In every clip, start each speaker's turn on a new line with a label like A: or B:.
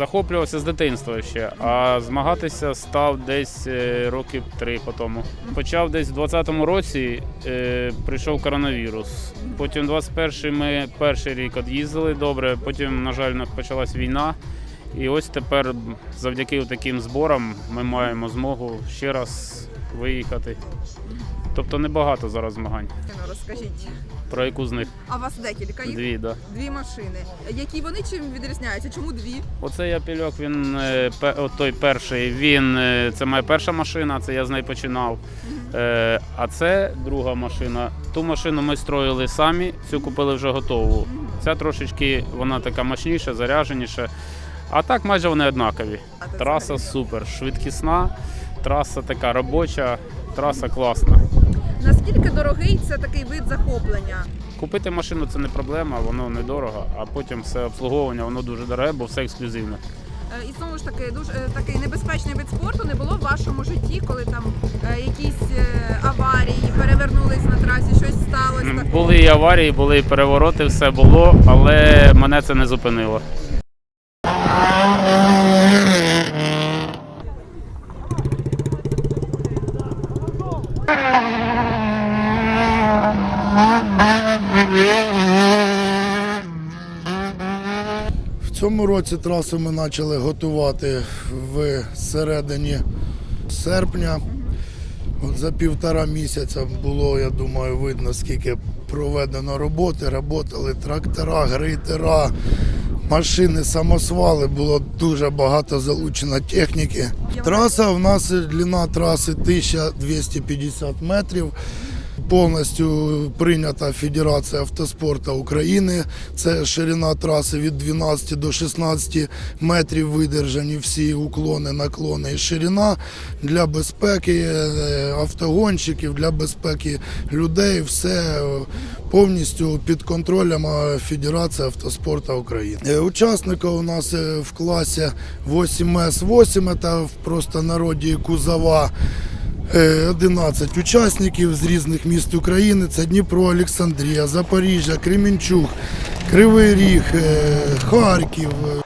A: захоплювався з дитинства ще, а змагатися став десь е, років три по тому. Почав десь у 20-му році, е, прийшов коронавірус. Потім 21-й ми перший рік від'їздили добре, потім, на жаль, почалась війна. І ось тепер, завдяки таким зборам, ми маємо змогу ще раз виїхати. Тобто небагато зараз змагань.
B: Ну, Розкажіть,
A: Про яку з них?
B: а у вас декілька їх?
A: Дві, да.
B: Дві машини. Які вони чим відрізняються? Чому дві?
A: Оцей апельок, він е, пе- от той перший, він е, це моя перша машина, це я з неї починав. Е, А це друга машина. Ту машину ми строїли самі, цю купили вже готову. Ця трошечки вона така мощніша, зарядженіша. А так майже вони однакові.
B: А це
A: Траса супер, швидкісна, траса така робоча, траса класна.
B: Наскільки дорогий це такий вид захоплення?
A: Купити машину це не проблема, воно недорого, а потім все обслуговування, воно дуже дороге, бо все ексклюзивне.
B: Е, І знову ж таки, дуже е, такий небезпечний вид спорту не було в вашому житті, коли там е, якісь е, аварії, перевернулись на трасі, щось сталося.
A: Були і аварії, були і перевороти, все було, але мене це не зупинило.
C: В цьому році трасу ми почали готувати в середині серпня. За півтора місяця було, я думаю, видно, скільки проведено роботи. Работали трактора, грейтера, машини, самосвали. Було дуже багато залучено техніки. Траса в нас длина траси 1250 метрів. Повністю прийнята Федерація автоспорту України. Це ширина траси від 12 до 16 метрів видержані всі уклони, наклони і ширина для безпеки е, автогонщиків, для безпеки людей. Все е, повністю під контролем е, Федерації автоспорту України. Учасники у нас в класі 8С8, це в простонароді кузова. Е, 11 учасників з різних міст України. Це Дніпро, Олександрія, Запоріжжя, Кременчук, Кривий Ріг, е, Харків. е,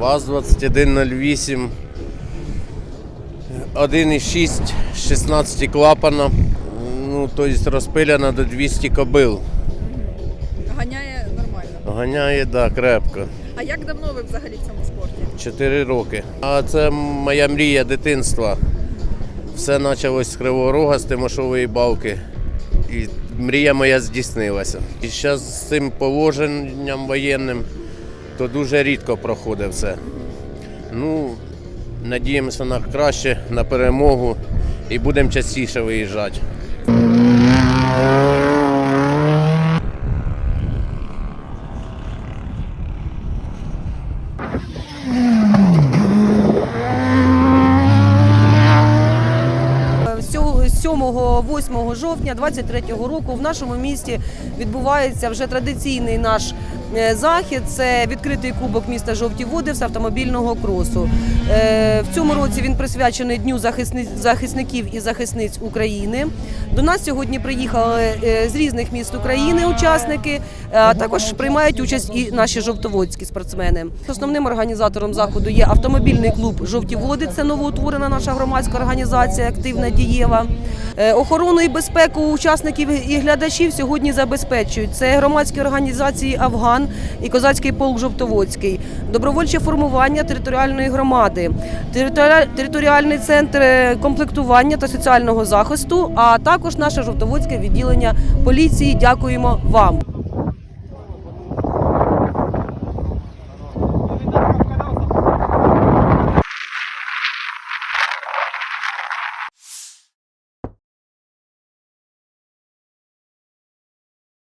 D: ВАЗ-2108, 1,6, 16 клапана, ну, тобто розпиляна до 200 кобил.
B: Ганяє нормально.
D: Ганяє, да, крепко.
B: А як давно ви взагалі в цьому спорті?
D: 4 роки. А це моя мрія дитинства. Все почалось з Кривого Рога, з Тимошової балки. І мрія моя здійснилася. І зараз з цим положенням воєнним то дуже рідко проходить все. Ну, надіємося на краще, на перемогу і будемо частіше виїжджати.
E: 7-8 жовтня 23-го року в нашому місті відбувається вже традиційний наш е, захід. Це відкритий кубок міста Жовті Води з автомобільного кросу. Е, В цьому році він присвячений Дню захисни- захисників і захисниць України. До нас сьогодні приїхали е, з різних міст України учасники, а також приймають участь і наші жовтоводські спортсмени. Основним організатором заходу є автомобільний клуб Жовті води. Це новоутворена наша громадська організація, активна дієва. Е, Охорону і безпеку учасників і глядачів сьогодні забезпечують. Це громадські організації Афган і Козацький полк Жовтоводський, добровольче формування територіальної громади, територіаль- територіальний центр е, комплектування та соціального захисту, а також наше жовтоводське відділення поліції. Дякуємо вам.